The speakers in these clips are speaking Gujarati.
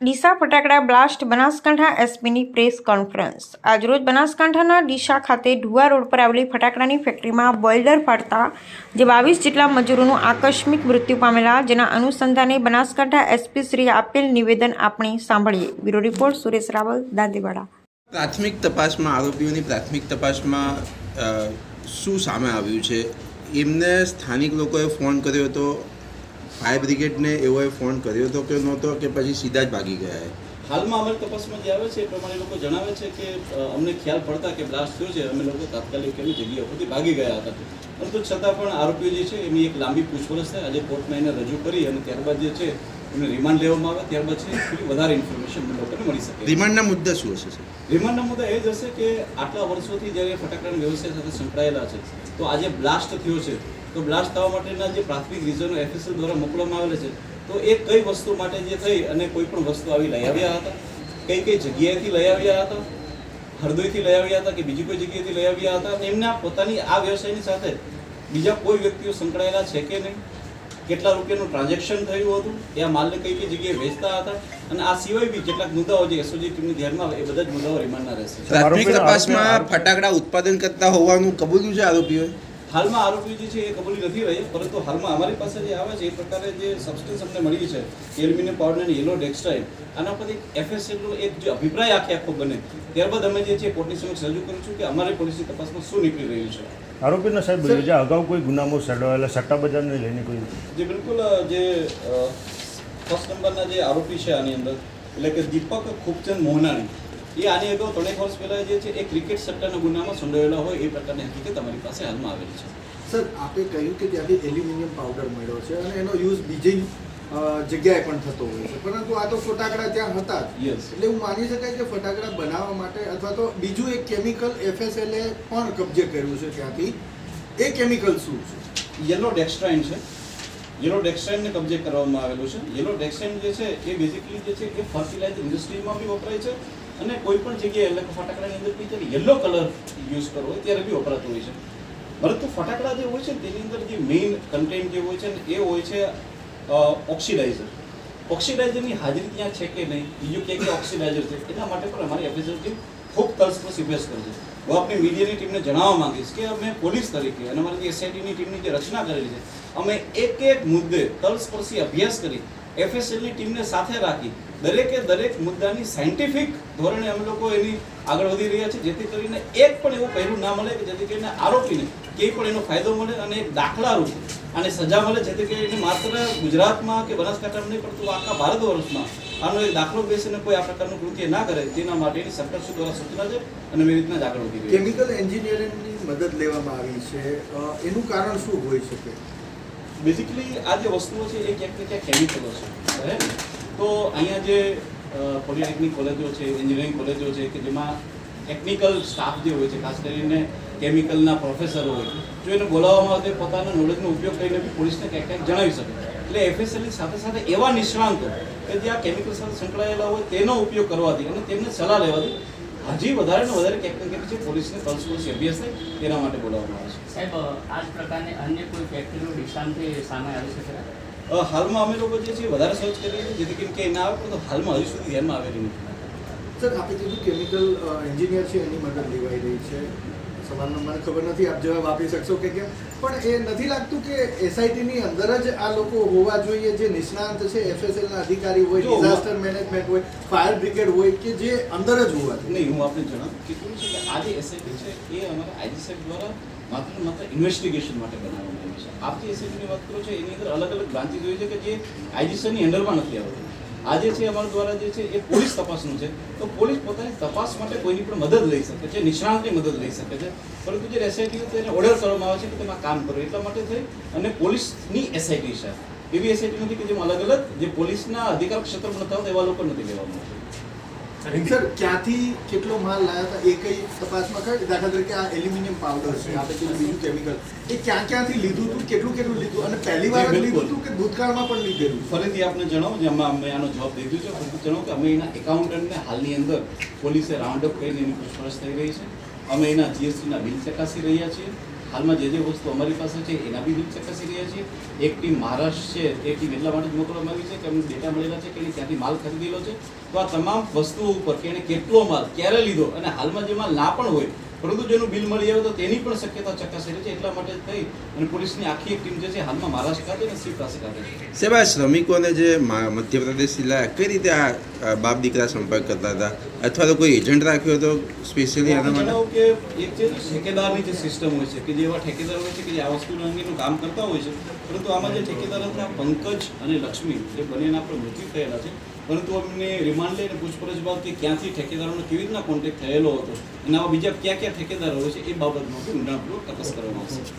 ડીસા ફટાકડા બ્લાસ્ટ બનાસકાંઠા એસપીની પ્રેસ કોન્ફરન્સ. આજરોજ બનાસકાંઠાના ડીસા ખાતે ઢુવા રોડ પર આવેલી ફટાકડાની ફેક્ટરીમાં બોઇલર ફાટતા જે બાવીસ જેટલા મજૂરોનું આકસ્મિક મૃત્યુ પામેલા, જેના અનુસંધાને બનાસકાંઠા એસપી શ્રી આપેલ નિવેદન આપણે સાંભળીએ. બ્યુરો રિપોર્ટ, સુરેશ રાવલ દાંદેવાડા પ્રાથમિક તપાસમાં, આરોપીઓની પ્રાથમિક તપાસમાં શું સામે આવ્યું છે? એમને સ્થાનિક લોકોએ ફોન કર્યો હતો ફાયર બ્રિગેડને એઓએ ફોન કર્યો હતો કે નહોતો કે પછી સીધા જ ભાગી ગયા? હાલમાં અમારી તપાસમાં જે આવે છે એ પ્રમાણે લોકો જણાવે છે કે અમને ખ્યાલ પડતા કે બ્લાસ્ટ થયો છે. અમે લોકો તાત્કાલિક એની જગ્યા પરથી ભાગી ગયા હતા. પરંતુ છતાં પણ આરોપીઓ જે છે એની એક લાંબી પૂછપરછ થાય. આજે કોર્ટમાં એને રજૂ કરી અને ત્યારબાદ જે છે એમને રિમાન્ડ લેવામાં આવે. ત્યારબાદ છે વધારે ઇન્ફોર્મેશન લોકોને મળી શકે. રિમાન્ડના મુદ્દા શું હશે સર? રિમાન્ડના મુદ્દા એ જ હશે કે આટલા વર્ષોથી જ્યારે ફટાકડાના વ્યવસાય સાથે સંકળાયેલા છે તો આજે બ્લાસ્ટ થયો છે. તો બ્લાસ્ટ થવા માટેના જે પ્રાથમિક રીઝનો એફએસએલ દ્વારા મોકલવામાં આવેલા છે તો એ કઈ વસ્તુ માટે જે થઈ અને કોઈ પણ વસ્તુ આવી લઈ આવ્યા હતા? કઈ કઈ જગ્યાએથી લઈ આવ્યા હતા? હરદોઈથી લઈ આવ્યા હતા કે બીજી કોઈ જગ્યાએથી લઈ આવ્યા હતા? અને એમના પોતાની આ વ્યવસાયની સાથે બીજા કોઈ વ્યક્તિઓ સંકળાયેલા છે કે નહીં? કેટલા રૂપિયાનું ટ્રાન્ઝેક્શન થયું હતું? એ આ માલને કઈ કઈ જગ્યાએ વેચતા હતા? અને આ સિવાય બી કેટલાક મુદ્દાઓ જે એસઓજી ટીમની ધ્યાનમાં આવે એ બધા જ મુદ્દાઓ રિમાન્ડના રહેશે. પ્રાથમિક તપાસમાં ફટાકડા ઉત્પાદન કરતા હોવાનું કબૂલ્યું છે આરોપીઓએ? હાલમાં આરોપી જે છે એ કબૂલી નથી રહી પરંતુ હાલમાં અમારી પાસે જે આવે છે એ પ્રકારે જે સબસ્ટન્સ અમને મળી છે એલ્યુમિનિયમ પાવડર અને યલો ડેક્સટાઇલ આના પર એક એફએસએલનો એક જે અભિપ્રાય આખે આખો બને ત્યારબાદ અમે જે છે કોર્ટની સમક્ષ રજૂ કરીશું કે અમારી પોલીસની તપાસમાં શું નીકળી રહ્યું છે. આરોપીના સાહેબ જે અગાઉ કોઈ ગુનામાં સડાવેલા સટ્ટા બજારને લઈને કોઈ? જે બિલકુલ જે ફર્સ્ટ નંબરના જે આરોપી છે આની અંદર એટલે કે દીપક ખૂબચંદ મોહનાણી એ આની અગાઉ ત્રણેક વર્ષ પહેલા જે છે એ ક્રિકેટ સટ્ટાના ગુનામાં સંડોવાયેલા હોય એ પ્રકારની હકીકત તમારી પાસે હાલમાં આવેલી છે. સર આપે કહ્યું કે ત્યાંથી એલ્યુમિનિયમ પાવડર મળ્યો છે અને એનો યુઝ બીજી જગ્યાએ પણ થતો હોય છે. પરંતુ આ તો ફટાકડા ત્યાં હતા. એટલે એવું માની શકાય કે ફટાકડા બનાવવા માટે અથવા તો બીજું એક કેમિકલ એફએસએલ એ પણ કબજે કર્યું છે ત્યાંથી. એ કેમિકલ શું છે? યલો ડેક્સ્ટ્રાઇન છે. યલો ડેક્સ્ટ્રાઇનને કબજે કરવામાં આવેલું છે. યલો ડેક્સ્ટ્રાઇન જે છે એ બેઝિકલી જે છે એ ફર્ટિલાઇઝર ઇન્ડસ્ટ્રીમાં બી વપરાય છે. અને કોઈ પણ જગ્યાએ એટલે કે ફટાકડાની અંદર કોઈ યલો કલર યુઝ કરવો ત્યારે બી વપરાતો હોય છે. પરંતુ ફટાકડા જે હોય છે, તેની અંદર જે મેઇન કન્ટેન્ટ જે હોય છે ને એ હોય છે ઓક્સિડાઇઝર ઓક્સિડાઇઝરની હાજરી ત્યાં છે કે નહીં? બીજું ક્યાંક કે ઓક્સિડાઇઝર છે? એના માટે પણ અમારી ટીમ ખૂબ તલસ્પર્શી અભ્યાસ કરે છે. હું આપણી મીડિયાની ટીમને જણાવવા માંગીશ કે અમે પોલીસ તરીકે અને અમારી એસઆઈટીની ટીમની જે રચના કરેલી છે, અમે એક એક મુદ્દે તલસ્પર્શી અભ્યાસ કરી એફએસએલની ટીમને સાથે રાખી દરેકે દરેક મુદ્દાની સાયન્ટિફિક ધોરણે અમે લોકો એની આગળ વધી રહ્યા છીએ, જેથી કરીને એક પણ એવું પહેલું ના મળે કે જેથી કરીને આરોપીને ક્યાંય પણ એનો ફાયદો મળે અને એક દાખલારૂપ અને સજા મળે, જેથી કરીને માત્ર ગુજરાતમાં કે બનાસકાંઠામાં નહીં, પરંતુ આખા ભારત વર્ષમાં આનો એક દાખલો બેસીને કોઈ આ પ્રકારનું કૃત્ય ના કરે, તેના માટેની સરકારશ્રી દ્વારા સૂચના છે અને એવી રીતના જ આગળ વધી કેમિકલ એન્જિનિયરિંગની મદદ લેવામાં આવી છે. એનું કારણ શું હોઈ શકે? બેઝિકલી આ જે વસ્તુઓ છે, એ ક્યાંક ને ક્યાંક કેમિકલો છે તો અહીંયા જે પોલિટેકનિક કોલેજો છે એન્જિનિયરિંગ કોલેજો છે, કે જેમાં ટેકનિકલ સ્ટાફ જે હોય છે, ખાસ કરીને કેમિકલના પ્રોફેસરો હોય જો એને બોલાવવામાં આવે તો પોતાના નોલેજનો ઉપયોગ કરીને બી પોલીસને ક્યાંક ક્યાંક જણાવી શકે. એટલે એફએસએલની સાથે સાથે એવા નિષ્ણાંતો કે જે આ કેમિકલ સાથે સંકળાયેલા હોય, તેનો ઉપયોગ કરવાથી અને તેમને સલાહ લેવાથી હજી વધારે ને વધારે છે પોલીસને તલસ્પર્શી અભ્યાસ થાય તેના માટે બોલાવવામાં આવે છે. સાહેબ આ પ્રકારની અન્ય કોઈ ફેક્ટરીનું ડિસ્કાઉન્ટથી સામે આવી શકે હાલમાં અમે લોકો જે છે વધારે સર્ચ કરીએ છીએ. જેથી કરીને ક્યાંય ના આવે પરંતુ હાલમાં હજુ સુધી ધ્યાનમાં આવેલી નથી. સર આપણે કીધું કેમિકલ એન્જિનિયર છે એની મદદ લેવાઈ રહી છે. સવાલનો મને ખબર નથી આપ જવાબ આપી શકશો કે કેમ? પણ એ નથી લાગતું કે એસઆઈટીની અંદર જ આ લોકો હોવા જોઈએ જે નિષ્ણાંત છે એફએસએલના અધિકારી હોય ડિઝાસ્ટર મેનેજમેન્ટ હોય ફાયર બ્રિગેડ હોય કે જે અંદર જ હોવા જોઈએ. નહીં હું આપને જણાવું કે કેવું છે કે આ જે એસઆઈટી છે એ અમારા આઈજી સાહેબ દ્વારા માત્ર માત્ર ઇન્વેસ્ટિગેશન માટે બનાવવામાં આવી છે. આપ જે એસઆઈટીની વાત કરો છો એની અંદર અલગ અલગ બ્રાન્ચીસ હોય છે કે જે આઈજીસની અંડરમાં નથી આવતી. આજે છે, અમારા દ્વારા જે છે, એ પોલીસ તપાસનું છે. તો પોલીસ પોતાની તપાસ માટે કોઈની પણ મદદ લઈ શકે છે, નિષ્ણાંતની મદદ લઈ શકે છે. પરંતુ જે એસઆઈટી તો એને ઓર્ડર કરવામાં આવે છે કે તમે કામ કરો. એટલા માટે થઈ અને પોલીસની એસઆઈટી છે. એવી એસઆઈટી નથી કે જેમાં અલગ અલગ જે પોલીસના અધિકાર ક્ષેત્રમાં નતા એવા લોકો નથી લેવામાં આવતા. સર ક્યાંથી કેટલો માલ લાયા હતા એ કઈ તપાસમાં કઈ દાખલા તરીકે આ એલ્યુમિનિયમ પાવડર છે આ પછી બીજું કેમિકલ એ ક્યાં ક્યાંથી લીધું હતું? કેટલું કેટલું લીધું? અને પહેલી વાર લીધું હતું કે ભૂતકાળમાં પણ લીધેલું? ફરીથી આપને જણાવો જેમાં અમે આનો જવાબ દીધું છે. ફરીથી જણાવો કે અમે એના એકાઉન્ટન્ટને હાલની અંદર પોલીસે રાઉન્ડ અપ કરીને એની પૂછપરછ થઈ રહી છે. અમે એના જીએસટીના બિલ ચકાસી રહ્યા છીએ. હાલમાં જે જે વસ્તુ અમારી પાસે છે, એના બી બિલ ચકાસી રહ્યા છીએ. એક ટીમ મહારાષ્ટ્ર છે, એ ટીમ એટલા માટે જ મોકલવામાં આવી છે કે અમને ડેટા મળેલા છે કે એણે ત્યાંથી માલ ખરીદેલો છે. તો આ તમામ વસ્તુઓ ઉપર કે એણે કેટલો માલ, ક્યારે લીધો અને હાલમાં જે માલ ના પણ હોય પરંતુ જેનું બિલ મળી આવે તો તેની પણ શક્યતા ચકાસી રહી છે એટલા માટે થઈ અને પોલીસની આખી એક ટીમ જે છે હાલમાં મહારાષ્ટ્ર ખાતે અને શિવ પાસે ખાતે છે. સાહેબ આ શ્રમિકોને જે મધ્યપ્રદેશ જિલ્લા કઈ રીતે આ બાપ દીકરા સંપર્ક કરતા હતા? અથવા તો કોઈ એજન્ટ રાખ્યો હતો સ્પેશિયલી આના માટે? કે એક જે ઠેકેદારની જે સિસ્ટમ હોય છે કે જે એવા ઠેકેદાર હોય છે કે જે આ વસ્તુ અંગેનું કામ કરતા હોય છે પરંતુ આમાં જે ઠેકેદાર હતા પંકજ અને લક્ષ્મી એ બંનેના પણ મૃત્યુ થયેલા છે. પરંતુ અમને રિમાન્ડ લઈને પૂછપરછ બાદ કે ક્યાંથી ઠેકેદારોનો કેવી રીતના કોન્ટેક્ટ થયેલો હતો અને આવા બીજા ક્યાં ક્યાં ઠેકેદારો હોય છે એ બાબતમાં પણ ઊંડાણપૂર્વક તપાસ કરવામાં આવશે.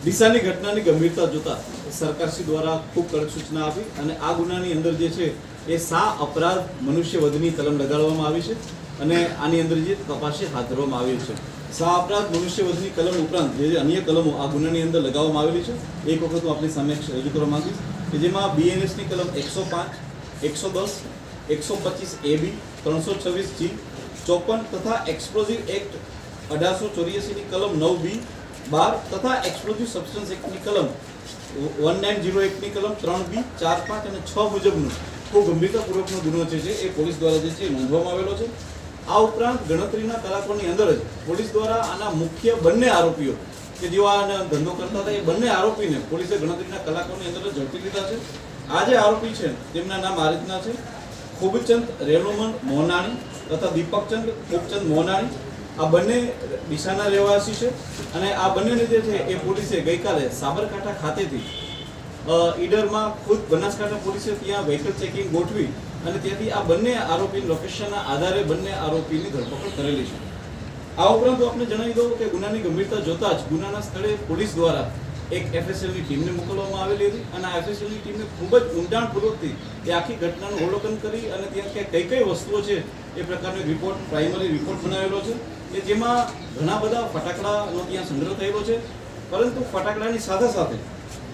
ડીસાની ઘટનાની ગંભીરતા જોતા સરકારશ્રી દ્વારા ખૂબ કડક સૂચના આપી અને આ ગુનાની અંદર જે છે એ સા અપરાધ મનુષ્ય વધની કલમ લગાડવામાં આવી છે અને આની અંદર જે તપાસ હાથ ધરવામાં આવી છે. સા અપરાધ ભવિષ્યવધની કલમ ઉપરાંત જે અન્ય કલમો આ ગુનાની અંદર લગાવવામાં આવેલી છે એક વખત હું આપણી સામે રજૂ કરવા માંગીશ કે જેમાં બીએનએસની કલમ એકસો પાંચ, એકસો દસ, એકસો પચીસ બી ત્રણસો છવ્વીસ જી ચોપન તથા એક્સપ્લોઝિવ એક્ટ અઢારસો ચોર્યાસીની કલમ નવ બી બાર તથા એક્સપ્લોઝિવ સબસ્ટન્સ એક્ટની કલમ વન નાઇન જીરો એકની કલમ ત્રણ બી ચાર પાંચ અને છ મુજબનો ખૂબ ગંભીરતાપૂર્વકનો ગુનો જે છે એ પોલીસ દ્વારા જે છે નોંધવામાં આવેલો છે. આ ઉપરાંત ગણતરીના કલાકોની અંદર જ પોલીસ દ્વારા આના મુખ્ય બંને આરોપીઓ, કે જેઓ આનો ધંધો કરતા હતા, એ બંને આરોપીને પોલીસે ગણતરીના કલાકોની અંદર ઝડપી લીધા છે. આ જે આરોપી છે, તેમના નામ આ રીતના છે. ખૂબચંદ રેણુમન મોનાણી તથા દીપકચંદ ખૂબચંદ મોનાણી. આ બંને ડીસાના રહેવાસી છે અને આ બંનેને જે છે, એ પોલીસે ગઈકાલે સાબરકાંઠા ખાતેથી ઈડરમાં ખુદ બનાસકાંઠા પોલીસે ત્યાં વ્હીકલ ચેકિંગ ગોઠવી અને ત્યાંથી આ બંને આરોપી લોકેશનના આધારે બંને આરોપીની ધરપકડ કરેલી છે. આ ઉપરાંત આપણે જણાવી દઉં કે ગુનાની ગંભીરતા જોતા જ ગુનાના સ્થળે પોલીસ દ્વારા એક એફએસએલની ટીમને મોકલવામાં આવેલી હતી અને આ એફએસએલની ટીમને ખૂબ જ ઊંડાણપૂર્વકથી એ આખી ઘટનાનું અવલોકન કરી અને ત્યાં ક્યાં કઈ કઈ વસ્તુઓ છે એ પ્રકારનો રિપોર્ટ પ્રાઇમરી રિપોર્ટ બનાવેલો છે કે જેમાં ઘણા બધા ફટાકડાનો ત્યાં સંગ્રહ થયેલો છે. પરંતુ ફટાકડાની સાથે સાથે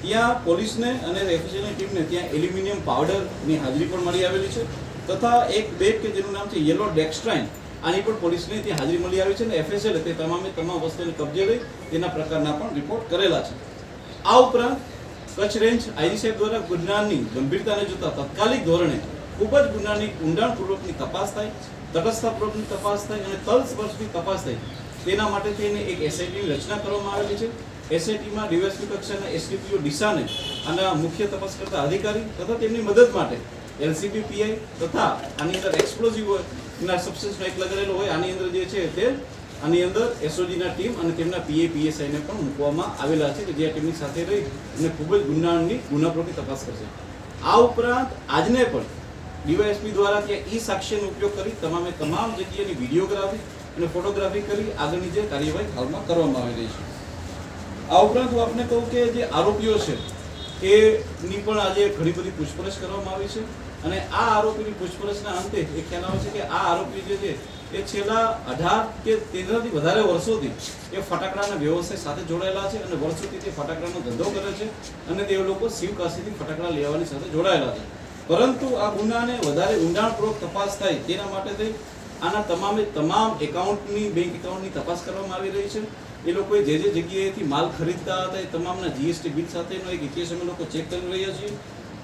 ત્યાં પોલીસને અને એફએસએલની ટીમને ત્યાં એલ્યુમિનિયમ પાવડરની હાજરી પણ મળી આવેલી છે. તથા એક બેગ કે જેનું નામ છે યલો ડેક્સ્ટ્રાઇન, આની પણ પોલીસને ત્યાં હાજરી મળી આવી છે અને એફએસએલ તે તમામે તમામ વસ્તુને કબજે લઈ તેના પ્રકારના પણ રિપોર્ટ કરેલા છે. આ ઉપરાંત કચ્છ રેન્જ આઈજી સાહેબ દ્વારા ગુનાની ગંભીરતાને જોતા તાત્કાલિક ધોરણે ખૂબ જ ગુનાની ઊંડાણપૂર્વકની તપાસ થાય, તટસ્થતાપૂર્વકની તપાસ થાય અને તલસ્પર્શની તપાસ થાય તેના માટે થઈને એક એસઆઈટીની રચના કરવામાં આવેલી છે. એસઆઈટીમાં ડીવાયસપી કક્ષાના એસડીપીઓ ડીસાને આના મુખ્ય તપાસ કરતા અધિકારી તથા તેમની મદદ માટે એલસીબી પીઆઈ તથા આની અંદર એક્સપ્લોઝિવ ના સબસ્ટન્સનો એક લગાડેલો હોય, આની અંદર જે છે તે આની અંદર એસઓજીના ટીમ અને તેમના પીએ પીએસઆઈને પણ મૂકવામાં આવેલા છે કે જે આ ટીમની સાથે રહી અને ખૂબ જ ગુનાની ગુનાપ્રોની તપાસ કરશે. આ ઉપરાંત આજને પણ ડીવાયએસપી દ્વારા ત્યાં ઈ સાક્ષ્યનો ઉપયોગ કરી તમામે તમામ જગ્યાની વિડીયોગ્રાફી અને ફોટોગ્રાફી કરી આગળની જે કાર્યવાહી હાલમાં કરવામાં આવી રહી છે. આ ઉપરાંત હું આપને કહું કે જે આરોપીઓ છે, એની પણ આજે ઘણી બધી પૂછપરછ કરવામાં આવી છે અને આ આરોપીની પૂછપરછના અંતે એ ખ્યાલ આવે છે કે આ આરોપી જે છે, એ છેલ્લા અઢાર કે તેરથી વધારે વર્ષોથી એ ફટાકડાના વ્યવસાય સાથે જોડાયેલા છે અને વર્ષોથી તે ફટાકડાનો ધંધો કરે છે અને તે લોકો શિવ કાશીથી ફટાકડા લેવાની સાથે જોડાયેલા છે. પરંતુ આ ગુનાને વધારે ઊંડાણપૂર્વક તપાસ થાય તેના માટે થઈ આના તમામે તમામ એકાઉન્ટની, બેંક એકાઉન્ટની તપાસ કરવામાં આવી રહી છે. એ લોકોએ જે જે જગ્યાએથી માલ ખરીદતા હતા એ તમામના જીએસટી બિલ સાથેનો એક ઇતિહાસ અમે લોકો ચેક કરી રહ્યા છીએ.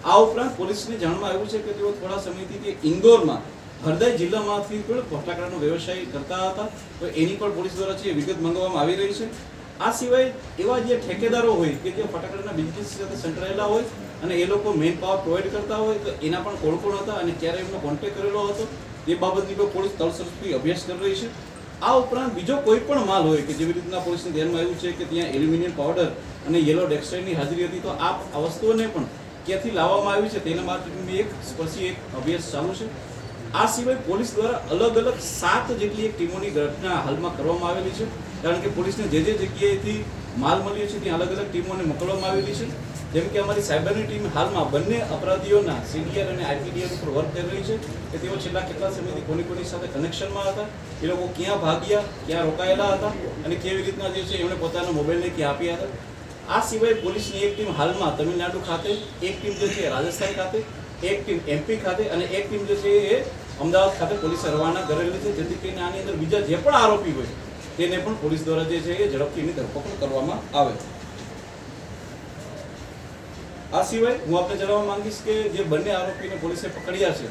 આ ઉપરાંત પોલીસને જાણવા આવ્યું છે કે તેઓ થોડા સમયથી ઇન્દોરમાં હરદય જિલ્લામાંથી પણ ફટાકડાનો વ્યવસાય કરતા હતા. તો એની પણ પોલીસ દ્વારા છે વિગત મંગાવવામાં આવી રહી છે. આ સિવાય એવા જે ઠેકેદારો હોય કે જે ફટાકડાના બિઝનેસ સાથે સંકળાયેલા હોય અને એ લોકો મેન પાવર પ્રોવાઈડ કરતા હોય તો એના પણ કોણ કોણ હતા અને ક્યારે એમનો કોન્ટેક્ટ કરેલો હતો તે બાબતની પણ પોલીસ તળસરથી અભ્યાસ કરી રહી છે. આ ઉપરાંત બીજો કોઈ પણ માલ હોય કે જેવી રીતના પોલીસને ધ્યાનમાં આવ્યું છે કે ત્યાં એલ્યુમિનિયમ પાવડર અને યલો ડેક્સાઇડની હાજરી હતી, તો આ આ વસ્તુઓને પણ ક્યાંથી લાવવામાં આવી છે તેના માટેની એક સ્પર્શી એક અભ્યાસ ચાલુ છે. આ સિવાય પોલીસ દ્વારા અલગ અલગ સાત જેટલી એક ટીમોની ઘટના હાલમાં કરવામાં આવેલી છે. કારણ કે પોલીસને જે જે જગ્યાએથી માલ મળ્યો છે, ત્યાં અલગ અલગ ટીમોને મોકલવામાં આવેલી છે. જેમ કે અમારી સાયબરની ટીમ હાલમાં બંને અપરાધીઓના સીડીઆર અને આઈપીડીઆર ઉપર વર્ક કરી રહી છે. કે તેઓ છેલ્લા કેટલા સમયથી કોની કોની સાથે કનેક્શનમાં હતા, એ લોકો ક્યાં ભાગ્યા, ક્યાં રોકાયેલા હતા અને કેવી રીતના જે છે એમણે પોતાના મોબાઈલને ક્યાં આપ્યા હતા. આ સિવાય પોલીસની એક ટીમ હાલમાં તમિલનાડુ ખાતે, એક ટીમ જે છે રાજસ્થાન ખાતે, એક ટીમ એમપી ખાતે અને એક ટીમ જે છે એ અમદાવાદ ખાતે પોલીસે રવાના કરેલી છે. જેથી કરીને આની અંદર બીજા જે પણ આરોપી હોય, તેને પણ પોલીસ દ્વારા જે છે એ ઝડપથી એની ધરપકડ કરવામાં આવે. આ સિવાય હું આપને જણાવવા માંગીશ કે જે બંને આરોપીને પોલીસે પકડ્યા છે,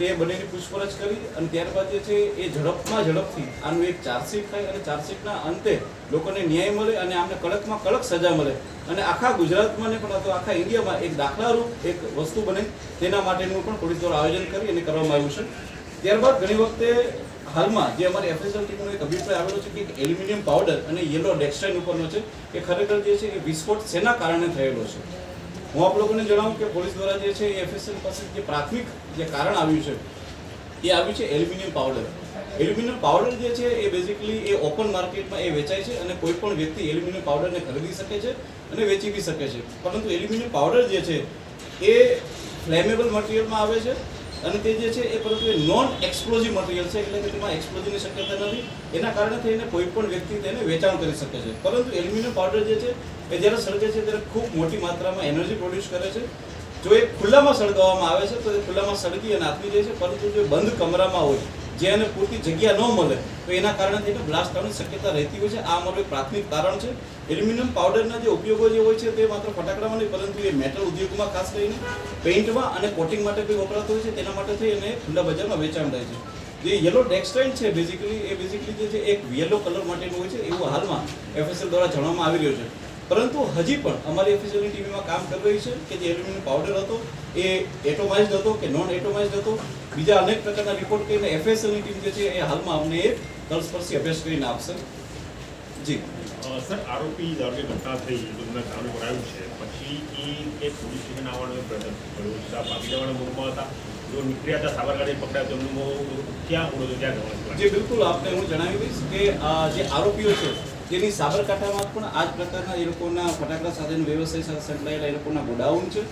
તે બંનેની પૂછપરછ કરી અને ત્યારબાદ જે છે એ ઝડપમાં ઝડપથી આનું એક ચાર્જશીટ થાય અને ચાર્જશીટના અંતે લોકોને ન્યાય મળે અને આમને કડકમાં કડક સજા મળે. અને આખા ગુજરાતમાં ને પણ અથવા આખા ઇન્ડિયામાં એક દાખલારૂપ એક વસ્તુ બને તેના માટેનું પણ પોલીસ દ્વારા આયોજન કરી અને કરવામાં આવ્યું છે. ત્યારબાદ ઘણી વખતે હાલમાં જે અમારી એફએસએલ ટીમનો એક અભિપ્રાય આવેલો છે કે એલ્યુમિનિયમ પાવડર અને યેલો ડેક્સ્ટાઇન ઉપરનો છે, એ ખરેખર જે છે એ વિસ્ફોટ શેના કારણે થયેલો છે? હું આપ લોકોને જણાવું કે પોલીસ દ્વારા જે છે એ એફએસએલ પાસે જે પ્રાથમિક જે કારણ આવ્યું છે, એ આવ્યું છે એલ્યુમિનિયમ પાવડર. એલ્યુમિનિયમ પાવડર જે છે એ બેઝિકલી એ ઓપન માર્કેટમાં એ વેચાય છે અને કોઈ પણ વ્યક્તિ એલ્યુમિનિયમ પાવડરને ખરીદી શકે છે અને વેચી બી શકે છે. પરંતુ એલ્યુમિનિયમ પાવડર જે છે એ ફ્લેમેબલ મટીરિયલમાં આવે છે અને તે જે છે એ પરંતુ એ નોન એક્સપ્લોઝિવ મટીરિયલ છે, એટલે કે તેમાં એક્સપ્લોઝિવની શક્યતા નથી. એના કારણે થઈને કોઈ પણ વ્યક્તિ તેને વેચાણ કરી શકે છે. પરંતુ એલ્યુમિનિયમ પાવડર જે છે, એ જ્યારે સળગે છે ત્યારે ખૂબ મોટી માત્રામાં એનર્જી પ્રોડ્યુસ કરે છે. જો એ ખુલ્લામાં સળગાવવામાં આવે છે, તો એ ખુલ્લામાં સળગી અને આથમી જાય છે, પરંતુ જો બંધ કમરામાં હોય જે એને પૂરતી જગ્યા ન મળે, તો એના કારણે થઈને બ્લાસ્ટ થવાની શક્યતા રહેતી હોય છે. આ અમારું પ્રાથમિક કારણ છે. એલ્યુમિનિયમ પાવડરના જે ઉપયોગો જે હોય છે તે માત્ર ફટાકડામાં નહીં, પરંતુ એ મેટલ ઉદ્યોગમાં ખાસ કરીને પેઇન્ટમાં અને કોટિંગ માટે બી વપરાતો હોય છે. તેના માટે થઈ અને ખુલ્લા બજારમાં વેચાણ થાય છે. જે યલો ટેક્સટાઇલ છે બેઝિકલી એ બેઝિકલી જે છે, એક યલો કલર માટેનું હોય છે. એવું હાલમાં એફએસએલ દ્વારા જણાવવામાં આવી રહ્યું છે. પરંતુ હજી પણ અમારી એફએસએલની ટીવીમાં કામ કરી રહી છે કે જે એલ્યુમિનિયમ પાવડર હતો એ એટોમાઇઝડ હતો કે નોન એટોમાઇઝડ હતો. બીજા અનેક પ્રકારના રિપોર્ટ કરીને એફએસએલની ટીમ જે છે એ હાલમાં અમને એ તલસ્પર્શી અભ્યાસ કરીને આપશે. જી. સર આરોપી ધારો કે ઘટના થઈ તમને કામ કરાયું છે. પછી એ પોલીસ સ્ટેશન આવવાનો પ્રયત્ન કર્યો આ જવાના મૂળમાં હતા. જો નીકળ્યા હતા સાબરકાંઠે પકડ્યા તો એમનું ક્યાં મૂળ તો ક્યાં જવાનું જે બિલકુલ. આપને હું જણાવી દઈશ કે જે આરોપીઓ છે તેની સાબરકાંઠામાં પણ આ જ પ્રકારના એ લોકોના ફટાકડા સાથેનો વ્યવસાય સાથે સંકળાયેલા એ લોકોના ગોડાઉન છે.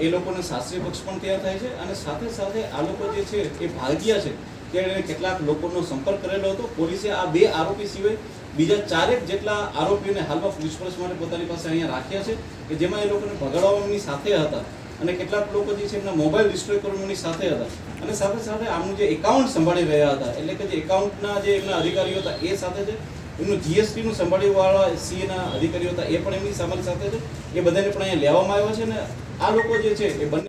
એ લોકોનો શાસ્ત્રીય પક્ષ પણ ત્યાં થાય છે અને સાથે સાથે આ લોકો જે છે એ ભાગ્યા છે ત્યારે કેટલાક લોકોનો સંપર્ક કરેલો હતો. પોલીસે આ બે આરોપી સિવાય બીજા ચારેક જેટલા આરોપીઓને હાલમાં પૂછપરછ માટે પોતાની પાસે અહીંયા રાખ્યા છે કે જેમાં એ લોકોને ભગાડવાની સાથે હતા અને કેટલાક લોકો જે છે એમના મોબાઈલ ડિસ્ટ્રોય કરવાની સાથે હતા અને સાથે સાથે આમનું જે એકાઉન્ટ સંભાળી રહ્યા હતા એટલે કે જે એકાઉન્ટના જે એમના અધિકારીઓ હતા એ સાથે છે એમનું જીએસટી નું સંભાળીવાળા સીએ ના અધિકારીઓ હતા, એ પણ એમની અમારી સાથે છે. એ બધાને પણ અહીંયા લેવામાં આવ્યા છે ને આ લોકો જે છે એ બંને